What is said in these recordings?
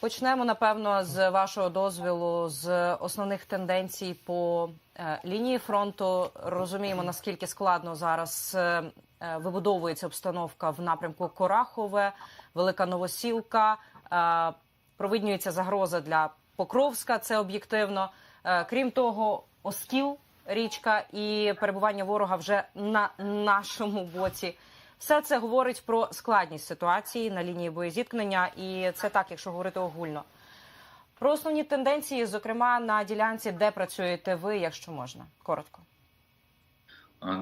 Почнемо напевно з вашого дозвілу з основних тенденцій по е, лінії фронту. Розуміємо наскільки складно зараз е, е, вибудовується обстановка в напрямку Корахове, Велика Новосілка. Провиднюється загроза для Покровська. Це об'єктивно. Крім того, Оскіл, річка і перебування ворога вже на нашому боці. Все це говорить про складність ситуації на лінії боєзіткнення, і це так, якщо говорити огульно. Про основні тенденції, зокрема на ділянці, де працюєте ви, якщо можна, коротко.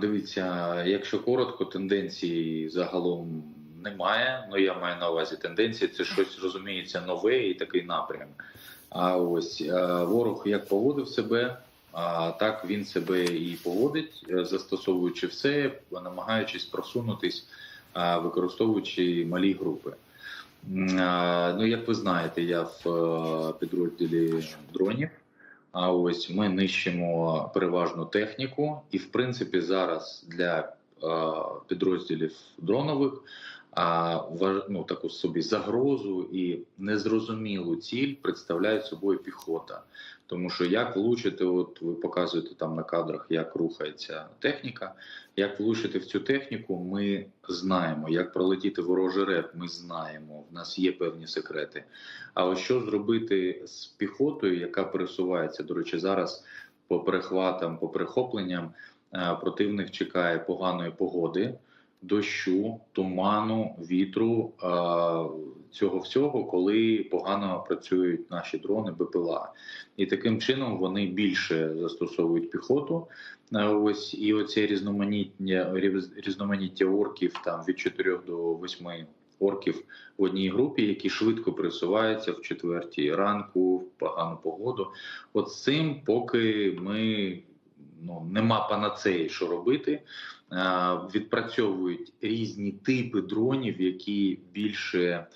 Дивіться, якщо коротко, тенденцій загалом немає. Ну я маю на увазі тенденції, це щось розуміється нове і такий напрям. А ось е, ворог як поводив себе, а так він себе і поводить, е, застосовуючи все, намагаючись просунутись, використовуючи малі групи. Ну, як ви знаєте, я в е, підрозділі дронів. А ось ми нищимо переважну техніку, і в принципі зараз для е, підрозділів дронових ну, таку собі загрозу і незрозумілу ціль представляє собою піхота. Тому що як влучити, от ви показуєте там на кадрах, як рухається техніка. Як влучити в цю техніку, ми знаємо. Як пролетіти ворожий реп, ми знаємо. В нас є певні секрети. А ось що зробити з піхотою, яка пересувається? До речі, зараз по перехватам, по перехопленням е, противник чекає поганої погоди, дощу, туману, вітру цього всього, коли погано працюють наші дрони БПЛА. І таким чином вони більше застосовують піхоту. Ось і оце різноманіття різноманіття орків там від 4 до 8 орків в одній групі, які швидко пересуваються в четвертій ранку в погану погоду. От цим, поки ми ну нема панацеї, що робити. Е, Відпрацьовують різні типи дронів, які більше,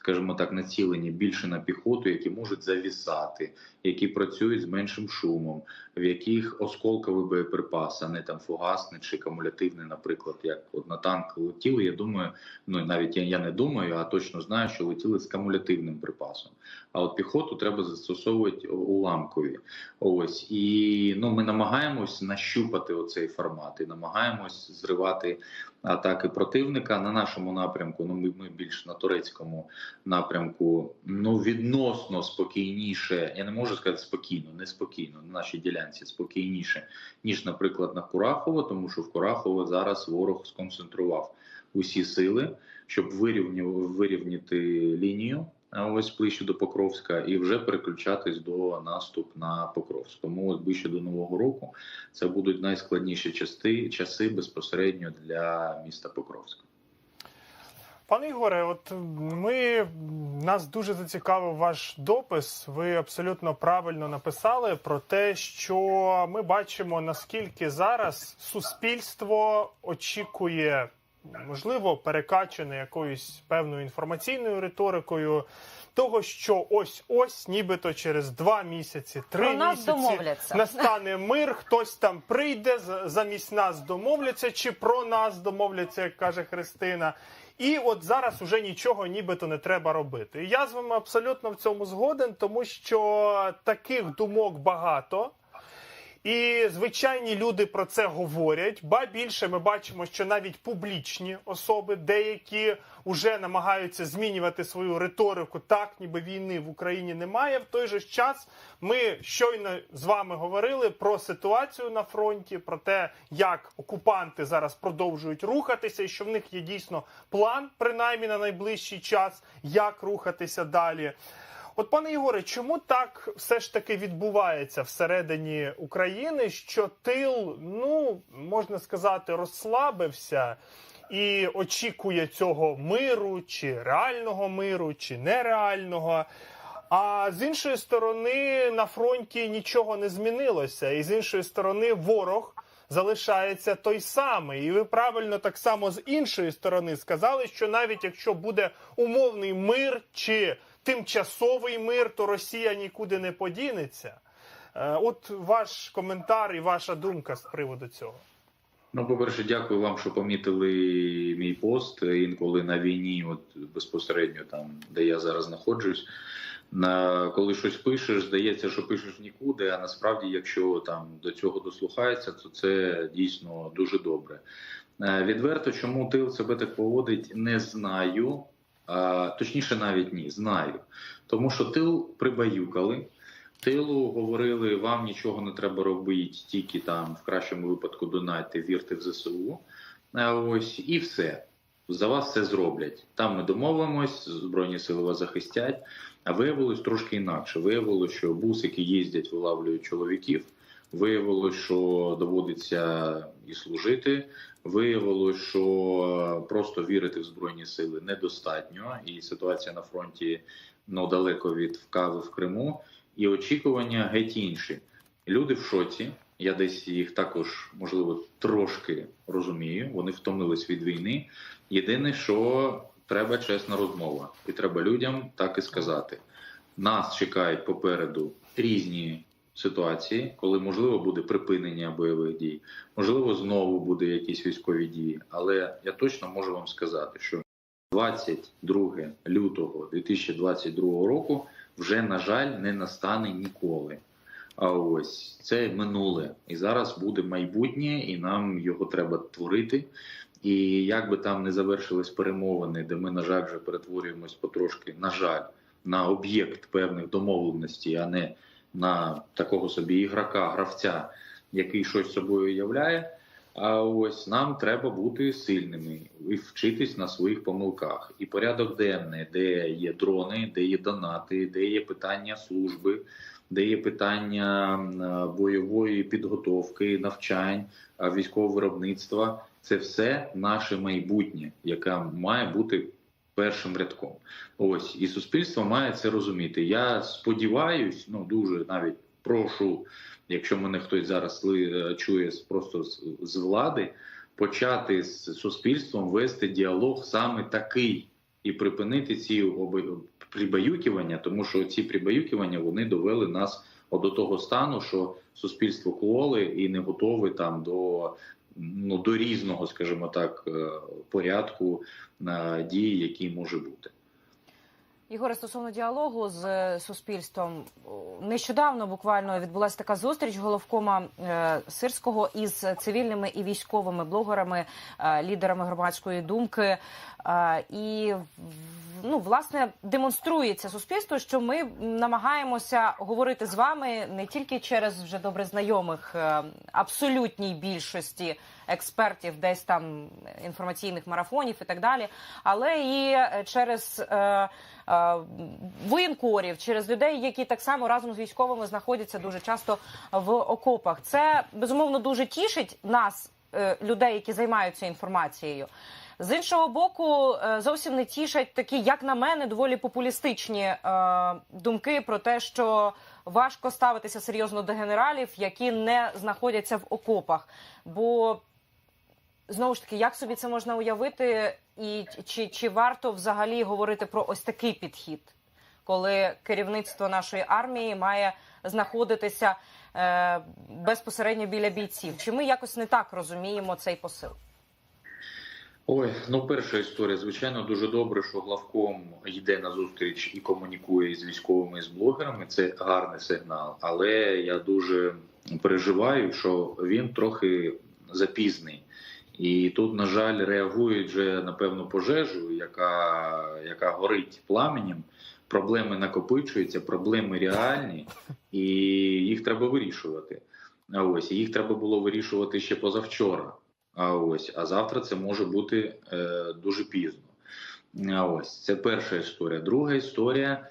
скажімо так, націлені більше на піхоту, які можуть завісати, які працюють з меншим шумом, в яких осколковий боєприпас, а не там фугасний чи кумулятивний, наприклад, як от на танк летіли. Я думаю, ну навіть я, я не думаю, а точно знаю, що летіли з кумулятивним припасом. А от піхоту треба застосовувати уламкові. Ось і ну ми намагаємось нащупати оцей формат і намагаємось зривати атаки противника на нашому напрямку. Ну ми, ми більш на турецькому напрямку. Ну відносно спокійніше. Я не можу сказати спокійно, неспокійно на нашій ділянці спокійніше ніж, наприклад, на Курахово, тому що в Курахово зараз ворог сконцентрував усі сили, щоб вирівняти лінію. Ось ближче до Покровська, і вже переключатись до наступ на Покровськ. Тому от ближче до нового року це будуть найскладніші части, часи безпосередньо для міста Покровська. Пане Ігоре, от ми нас дуже зацікавив ваш допис. Ви абсолютно правильно написали про те, що ми бачимо наскільки зараз суспільство очікує, можливо, перекачане якоюсь певною інформаційною риторикою. Того, що ось ось, нібито через два місяці, три Про нас місяці домовляться. настане мир, хтось там прийде за- замість нас домовляться, чи про нас домовляться, як каже Христина. І от зараз уже нічого нібито не треба робити. Я з вами абсолютно в цьому згоден, тому що таких думок багато. І звичайні люди про це говорять. Ба більше ми бачимо, що навіть публічні особи, деякі вже намагаються змінювати свою риторику, так ніби війни в Україні немає. В той же час ми щойно з вами говорили про ситуацію на фронті, про те, як окупанти зараз продовжують рухатися, і що в них є дійсно план, принаймні на найближчий час, як рухатися далі. От, пане Ігоре, чому так все ж таки відбувається всередині України, що тил, ну можна сказати, розслабився і очікує цього миру, чи реального миру, чи нереального. А з іншої сторони, на фронті нічого не змінилося, і з іншої сторони, ворог залишається той самий. І ви правильно так само з іншої сторони сказали, що навіть якщо буде умовний мир чи тимчасовий мир, то Росія нікуди не подінеться. Е, От ваш коментар і ваша думка з приводу цього. Ну, по-перше, дякую вам, що помітили мій пост. Інколи на війні, от безпосередньо там, де я зараз знаходжусь, На коли щось пишеш, здається, що пишеш нікуди. А насправді, якщо там до цього дослухається, то це дійсно дуже добре. Е, Відверто, чому тил себе так поводить, не знаю. А, точніше, навіть ні, знаю. Тому що тил прибаюкали. Тилу говорили, вам нічого не треба робити, тільки там в кращому випадку донайте, вірте в ЗСУ. А Ось і все. За вас все зроблять. Там ми домовимось, Збройні сили вас захистять. А виявилось трошки інакше. Виявилось, що бусики їздять, вилавлюють чоловіків. Виявилось, що доводиться і служити. Виявилось, що просто вірити в збройні сили недостатньо, і ситуація на фронті ну далеко від вкави в Криму. І очікування геть інші. Люди в шоці. Я десь їх також можливо трошки розумію. Вони втомились від війни. Єдине, що треба чесна розмова, і треба людям так і сказати. Нас чекають попереду різні ситуації, коли можливо буде припинення бойових дій, можливо, знову буде якісь військові дії. Але я точно можу вам сказати, що 22 лютого 2022 року вже на жаль не настане ніколи. А ось це минуле, і зараз буде майбутнє, і нам його треба творити. І як би там не завершились перемовини, де ми, на жаль, вже перетворюємось потрошки, на жаль, на об'єкт певних домовленостей, а не на такого собі ігрока, гравця, який щось собою являє. А ось нам треба бути сильними і вчитись на своїх помилках. І порядок денний, де є дрони, де є донати, де є питання служби, де є питання бойової підготовки, навчань, військового виробництва. Це все наше майбутнє, яке має бути першим рядком. Ось і суспільство має це розуміти. Я сподіваюсь, ну дуже навіть прошу, якщо мене хтось зараз сли- чує просто з, влади, почати з суспільством вести діалог саме такий і припинити ці прибаюкування, тому що ці прибаюкування вони довели нас до того стану, що суспільство коле і не готове там до. Ну, до різного, скажімо так, е, порядку на дії, який може бути. Ігоре, стосовно діалогу з е, суспільством, нещодавно буквально відбулася така зустріч головкома е, Сирського із цивільними і військовими блогерами, е, лідерами громадської думки. Е, І ну, власне демонструється суспільству, що ми намагаємося говорити з вами не тільки через вже добре знайомих е, абсолютній більшості експертів, десь там інформаційних марафонів і так далі, але і е, через е, е, воєнкорів, через людей, які так само разом з військовими знаходяться дуже часто в окопах. Це безумовно дуже тішить нас, е, людей, які займаються інформацією. З іншого боку, е, зовсім не тішать такі, як на мене, доволі популістичні е, думки про те, що важко ставитися серйозно до генералів, які не знаходяться в окопах. Бо знову ж таки, як собі це можна уявити, і чи, чи варто взагалі говорити про ось такий підхід, коли керівництво нашої армії має знаходитися е, безпосередньо біля бійців? Чи ми якось не так розуміємо цей посил? Ой, ну перша історія. Звичайно, дуже добре, що главком йде на зустріч і комунікує з військовими і з блогерами. Це гарний сигнал. Але я дуже переживаю, що він трохи запізний. І тут, на жаль, реагують вже на певну пожежу, яка, яка горить пламенем. Проблеми накопичуються, проблеми реальні, і їх треба вирішувати. Ось їх треба було вирішувати ще позавчора. А ось, а завтра це може бути е, дуже пізно. А ось це перша історія. Друга історія.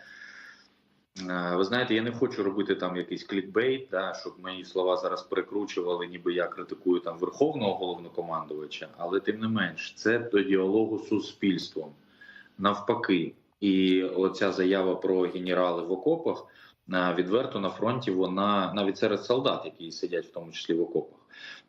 Е, ви знаєте, я не хочу робити там якийсь клікбейт, да, щоб мої слова зараз перекручували, ніби я критикую там верховного головнокомандувача, але тим не менш, це до діалогу з суспільством. Навпаки, і оця заява про генерали в окопах е, відверто на фронті. Вона навіть серед солдат, які сидять в тому числі в окопах.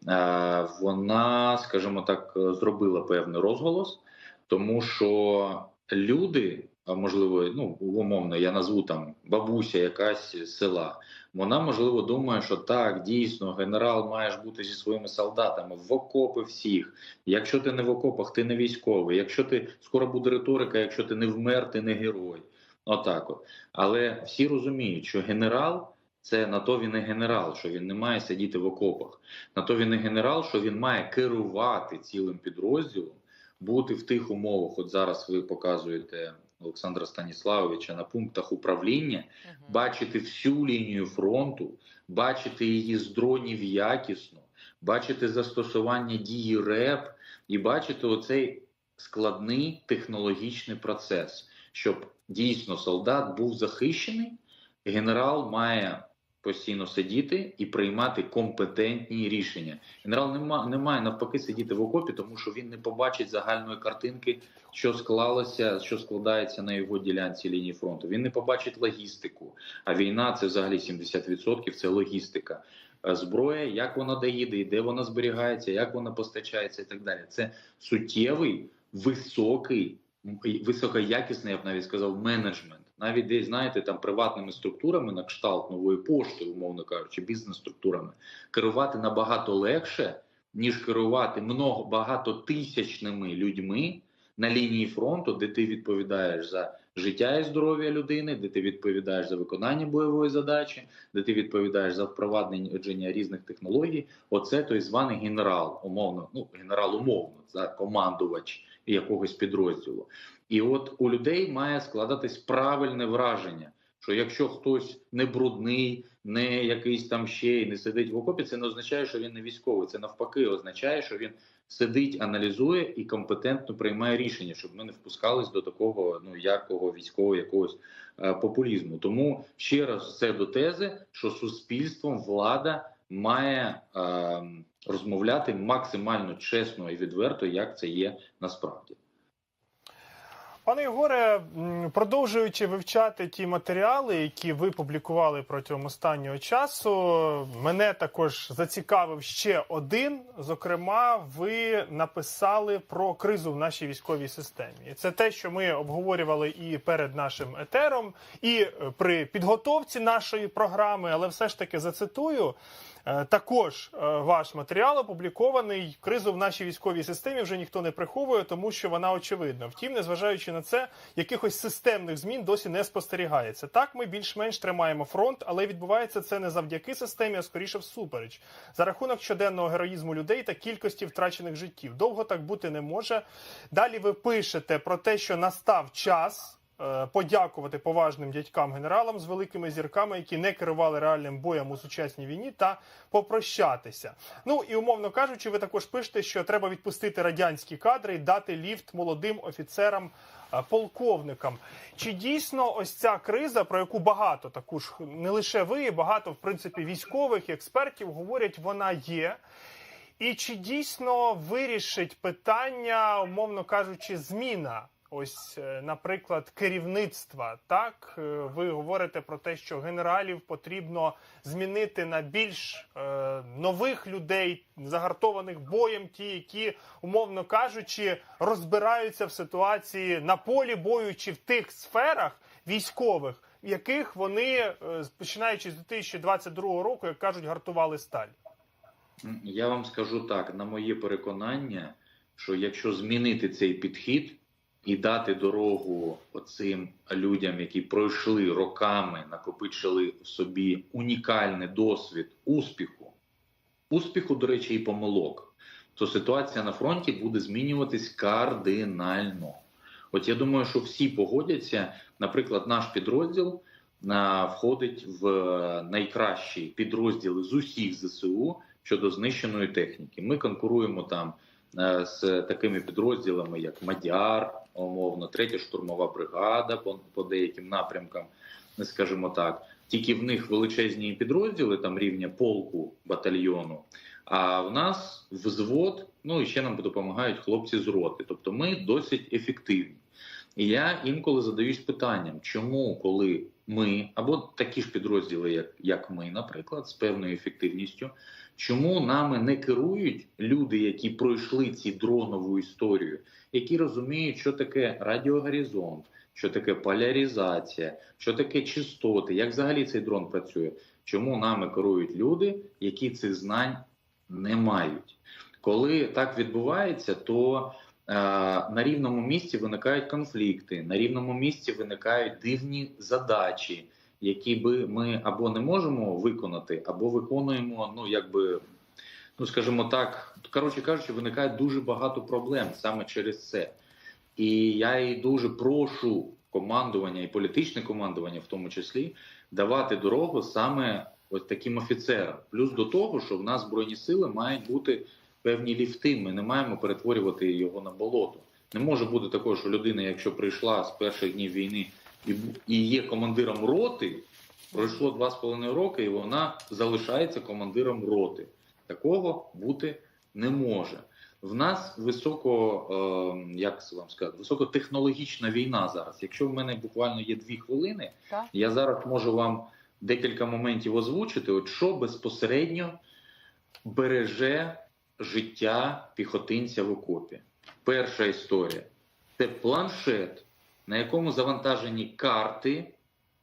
Е, вона, скажімо так, зробила певний розголос, тому що люди, можливо, ну умовно, я назву там бабуся якась села. Вона можливо думає, що так дійсно генерал маєш бути зі своїми солдатами в окопи всіх. Якщо ти не в окопах, ти не військовий. Якщо ти скоро буде риторика, якщо ти не вмер, ти не герой. Отак от. Але всі розуміють, що генерал це на то він і генерал, що він не має сидіти в окопах. На то він і генерал, що він має керувати цілим підрозділом, бути в тих умовах. От зараз ви показуєте Олександра Станіславовича на пунктах управління, бачити всю лінію фронту, бачити її з дронів якісно, бачити застосування дії РЕП і бачити оцей складний технологічний процес, щоб дійсно солдат був захищений. Генерал має постійно сидіти і приймати компетентні рішення. Генерал не, ма, не має навпаки сидіти в окопі, тому що він не побачить загальної картинки, що склалося, що складається на його ділянці лінії фронту. Він не побачить логістику. А війна це взагалі 70% це логістика. Е, Зброя, як вона доїде, і де вона зберігається, як вона постачається, і так далі. Це суттєвий, високий, високоякісний, я б навіть сказав, менеджмент. Навіть десь, знаєте, там приватними структурами на кшталт нової пошти, умовно кажучи, бізнес-структурами, керувати набагато легше, ніж керувати много багатотисячними людьми на лінії фронту, де ти відповідаєш за життя і здоров'я людини, де ти відповідаєш за виконання бойової задачі, де ти відповідаєш за впровадження різних технологій. Оце той званий генерал, умовно, ну генерал умовно, за командувач якогось підрозділу. І от у людей має складатись правильне враження, що якщо хтось не брудний, не якийсь там ще й не сидить в окопі, це не означає, що він не військовий. Це навпаки означає, що він сидить, аналізує і компетентно приймає рішення, щоб ми не впускались до такого ну якого військового якогось е, популізму. Тому ще раз це до тези, що суспільством влада має е, розмовляти максимально чесно і відверто, як це є насправді. Пане Єгоре, продовжуючи вивчати ті матеріали, які ви публікували протягом останнього часу, мене також зацікавив ще один. Зокрема, ви написали про кризу в нашій військовій системі. Це те, що ми обговорювали і перед нашим етером, і при підготовці нашої програми, але все ж таки зацитую. Е, Також е, ваш матеріал опублікований. Кризу в нашій військовій системі вже ніхто не приховує, тому що вона очевидна. Втім, незважаючи на це, якихось системних змін досі не спостерігається. Так, ми більш-менш тримаємо фронт, але відбувається це не завдяки системі, а скоріше всупереч. За рахунок щоденного героїзму людей та кількості втрачених життів. Довго так бути не може. Далі ви пишете про те, що настав час подякувати поважним дядькам генералам з великими зірками, які не керували реальним боєм у сучасній війні, та попрощатися. Ну і умовно кажучи, ви також пишете, що треба відпустити радянські кадри і дати ліфт молодим офіцерам. е, Полковникам, чи дійсно ось ця криза, про яку багато таку ж не лише ви, багато в принципі військових експертів говорять, вона є. І чи дійсно вирішить питання, умовно кажучи, зміна? Ось, е, наприклад, керівництва. Так, Е, ви говорите про те, що генералів потрібно змінити на більш е, нових людей, загартованих боєм, ті, які, умовно кажучи, розбираються в ситуації на полі бою чи в тих сферах військових, яких вони, е, починаючи з 2022 року, як кажуть, гартували сталь. Я вам скажу так: на моє переконання, що якщо змінити цей підхід і дати дорогу оцим людям, які пройшли роками, накопичили в собі унікальний досвід успіху, успіху, до речі, і помилок, то ситуація на фронті буде змінюватись кардинально. От я думаю, що всі погодяться, наприклад, наш підрозділ а, входить в е, найкращі підрозділи з усіх ЗСУ щодо знищеної техніки. Ми конкуруємо там з такими підрозділами, як Мадяр, умовно, третя штурмова бригада по, по деяким напрямкам, скажімо так. Тільки в них величезні підрозділи там рівня полку батальйону. А в нас взвод, ну і ще нам допомагають хлопці з роти. Тобто ми досить ефективні. І я інколи задаюсь питанням, чому, коли ми, або такі ж підрозділи, як, як ми, наприклад, з певною ефективністю, чому нами не керують люди, які пройшли ці дронову історію, які розуміють, що таке радіогоризонт, що таке поляризація, що таке чистоти, як взагалі цей дрон працює? Чому нами керують люди, які цих знань не мають? Коли так відбувається, то на рівному місці виникають конфлікти, на рівному місці виникають дивні задачі, які би ми або не можемо виконати, або виконуємо, ну якби. Ну, скажімо так, коротше кажучи, виникає дуже багато проблем саме через це. І я і дуже прошу командування і політичне командування, в тому числі, давати дорогу саме ось таким офіцерам. Плюс до того, що в нас збройні сили мають бути певні ліфти. Ми не маємо перетворювати його на болото. Не може бути такого, що людина, якщо прийшла з перших днів війни і, і є командиром роти, пройшло два з половиною роки, і вона залишається командиром роти. Такого бути не може. В нас високо, е, як це вам сказати, високотехнологічна війна зараз. Якщо в мене буквально є дві хвилини, Так. я зараз можу вам декілька моментів озвучити, от що безпосередньо береже життя піхотинця в окопі. Перша історія це планшет, на якому завантажені карти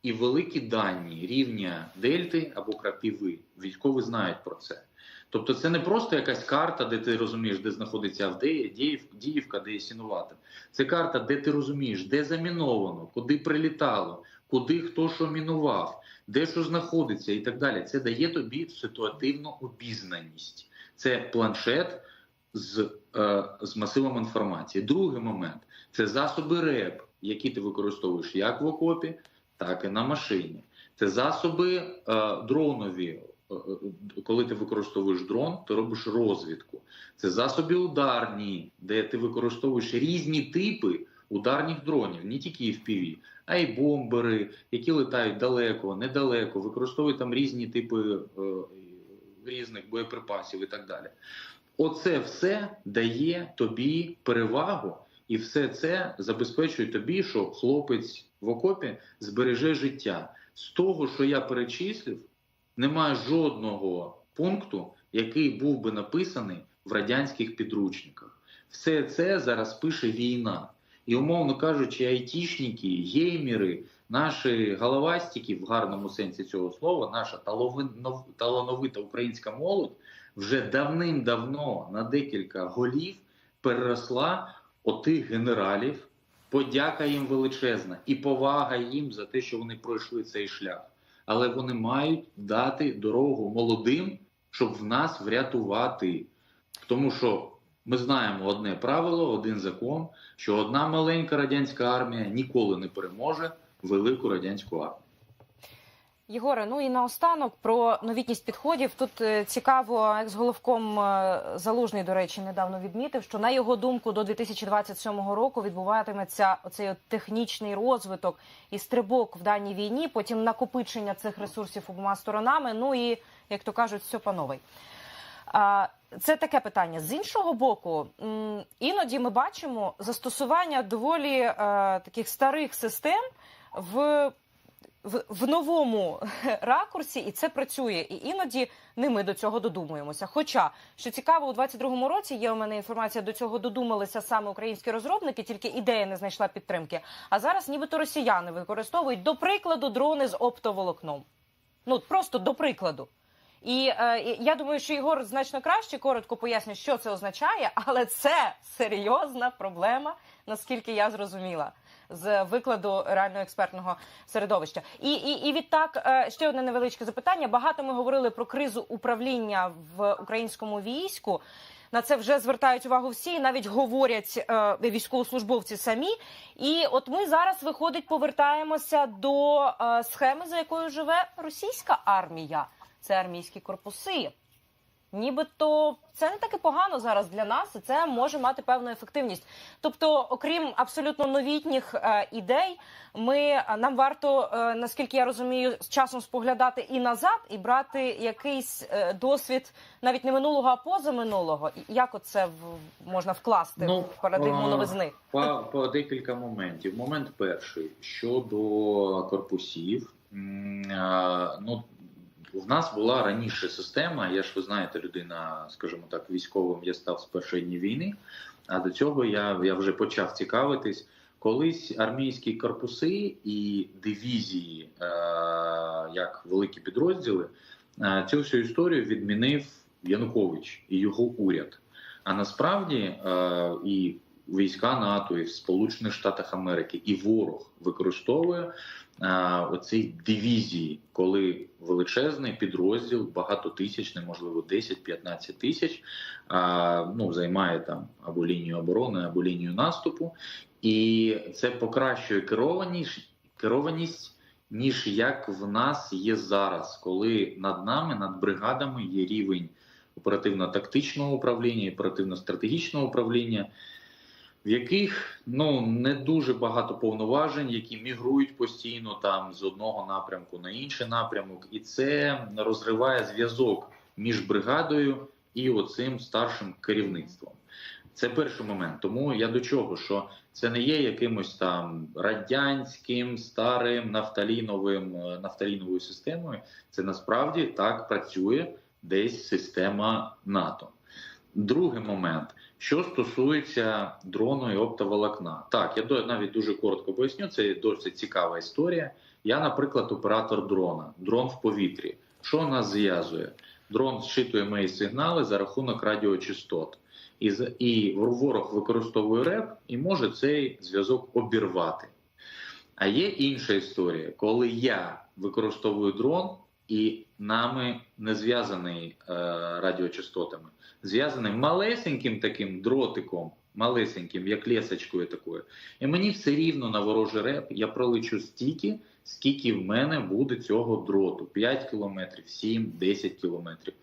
і великі дані рівня дельти або крапіви. Військові знають про це. Тобто це не просто якась карта, де ти розумієш, де знаходиться Авдея, Діївка, де є. Це карта, де ти розумієш, де заміновано, куди прилітало, куди хто що мінував, де що знаходиться і так далі. Це дає тобі ситуативну обізнаність. Це планшет з, е, з масивом інформації. Другий момент це засоби РЕП, які ти використовуєш як в окопі, так і на машині. Це засоби е, дронові. Е, е, Коли ти використовуєш дрон, ти робиш розвідку. Це засоби ударні, де ти використовуєш різні типи ударних дронів, не тільки FPV, а й бомбери, які летають далеко, недалеко, використовують там різні типи е, різних боєприпасів і так далі. Оце все дає тобі перевагу, і все це забезпечує тобі, що хлопець в окопі збереже життя. З того, що я перечислив, немає жодного пункту, який був би написаний в радянських підручниках. Все це зараз пише війна. І, умовно кажучи, айтішники, геймери, наші головастики в гарному сенсі цього слова, наша талановита українська молодь вже давним-давно на декілька голів переросла отих генералів. Подяка їм величезна і повага їм за те, що вони пройшли цей шлях. Але вони мають дати дорогу молодим, щоб в нас врятувати. Тому що ми знаємо одне правило, один закон, що одна маленька радянська армія ніколи не переможе велику радянську армію. Єгоре, ну і наостанок про новітність підходів. Тут е, цікаво, екс-головком е, Залужний, до речі, недавно відмітив, що на його думку до 2027 року відбуватиметься оцей от технічний розвиток і стрибок в даній війні, потім накопичення цих ресурсів обома сторонами. Ну і як то кажуть, все. А, Це таке питання. З іншого боку, іноді ми бачимо застосування доволі е, таких старих систем в в, в новому ракурсі, і це працює. І іноді не ми до цього додумуємося. Хоча що цікаво, у 22-му році є у мене інформація, до цього додумалися саме українські розробники, тільки ідея не знайшла підтримки. А зараз, нібито росіяни використовують до прикладу дрони з оптоволокном. Ну просто до прикладу. І е, я думаю, що Ігор значно краще коротко пояснює, що це означає, але це серйозна проблема, наскільки я зрозуміла з викладу реального експертного середовища. І, і, і відтак е, ще одне невеличке запитання. Багато ми говорили про кризу управління в українському війську. На це вже звертають увагу всі, навіть говорять е, військовослужбовці самі. І от ми зараз виходить, повертаємося до е, схеми, за якою живе російська армія. Це армійські корпуси. Нібито це не так і погано зараз для нас, і це може мати певну ефективність. Тобто, окрім абсолютно новітніх е, ідей, ми е, нам варто, е, наскільки я розумію, з часом споглядати і назад, і брати якийсь е, досвід навіть не минулого, а позаминулого. Як оце в, можна вкласти Ну, в парадигму новизни? По, по декілька моментів. Момент перший щодо корпусів. Ну, в нас була раніше система. Я ж ви знаєте, людина, скажімо так, військовим я став з першої дні війни. А до цього я, я вже почав цікавитись. Колись армійські корпуси і дивізії, е, як великі підрозділи, е, цю всю історію відмінив Янукович і його уряд. А насправді е, і війська НАТО і в Сполучених Штатах Америки, і ворог використовує а, оці дивізії, коли величезний підрозділ, багатотисячний, можливо, 10-15 тисяч, а, ну, займає там або лінію оборони, або лінію наступу, і це покращує керованість, керованість ніж як в нас є зараз, коли над нами, над бригадами є рівень оперативно-тактичного управління, оперативно-стратегічного управління, в яких ну не дуже багато повноважень, які мігрують постійно там з одного напрямку на інший напрямок, і це розриває зв'язок між бригадою і оцим старшим керівництвом. Це перший момент. Тому я до чого, що це не є якимось там радянським старим нафталіновим е, нафталіновою системою. Це насправді так працює десь система НАТО. Другий момент, що стосується дрону і оптоволокна, так я навіть дуже коротко поясню. Це досить цікава історія. Я, наприклад, оператор дрона, дрон в повітрі. Що нас зв'язує? Дрон зчитує мої сигнали за рахунок радіочастот. І, і ворог використовує РЕП і може цей зв'язок обірвати. А є інша історія, коли я використовую дрон і нами не зв'язаний е, радіочастотами, зв'язаний малесеньким таким дротиком, малесеньким, як лесочкою такою. І мені все рівно на ворожий реп я пролечу стільки, скільки в мене буде цього дроту: 5 кілометрів, 7, 10 кілометрів.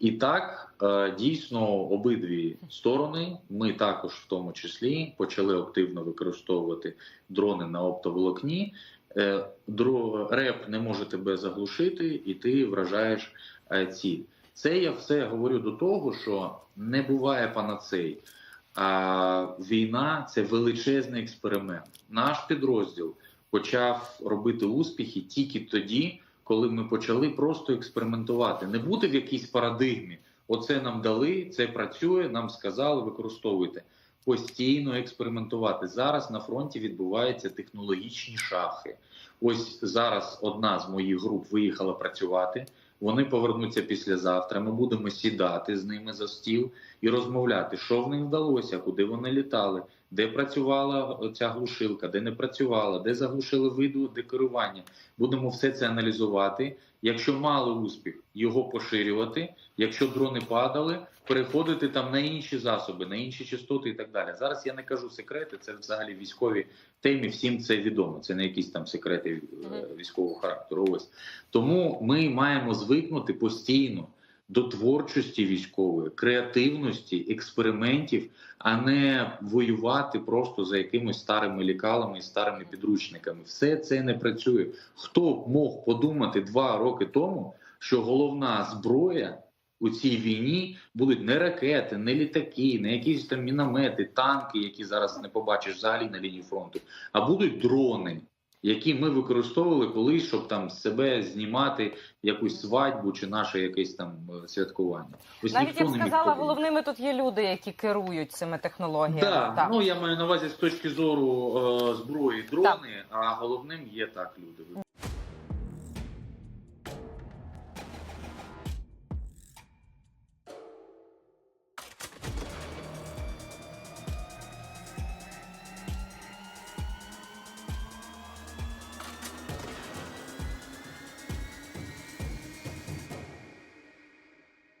І так е, дійсно обидві сторони, ми також в тому числі почали активно використовувати дрони на оптоволокні. Е, реп не може тебе заглушити, і ти вражаєш ціль. Це я все говорю до того, що не буває панацей. А війна це величезний експеримент. Наш підрозділ почав робити успіхи тільки тоді, коли ми почали просто експериментувати, не бути в якійсь парадигмі. Оце нам дали, це працює, нам сказали, використовуйте. Постійно експериментувати. Зараз на фронті відбуваються технологічні шахи. Ось зараз одна з моїх груп виїхала працювати. Вони повернуться післязавтра. Ми будемо сідати з ними за стіл і розмовляти, що в них вдалося, куди вони літали, де працювала ця глушилка, де не працювала, де заглушили виду декорування. Будемо все це аналізувати. Якщо мали успіх, його поширювати. Якщо дрони падали, переходити там на інші засоби, на інші частоти і так далі. Зараз я не кажу секрети, це взагалі військові темі. Всім це відомо. Це не якісь там секрети е, військового характеру. Ось тому ми маємо звикнути постійно до творчості військової, креативності, експериментів, а не воювати просто за якимись старими лікалами і старими підручниками. Все це не працює. Хто мог подумати два роки тому, що головна зброя у цій війні будуть не ракети, не літаки, не якісь там міномети, танки, які зараз не побачиш взагалі на лінії фронту, а будуть дрони. Які ми використовували колись, щоб там себе знімати якусь свадьбу чи наше якесь там е, святкування. Ось Навіть я б сказала, головними тут є люди, які керують цими технологіями. Да, Так. ну я маю на увазі з точки зору е, зброї дрони, а головним є так люди.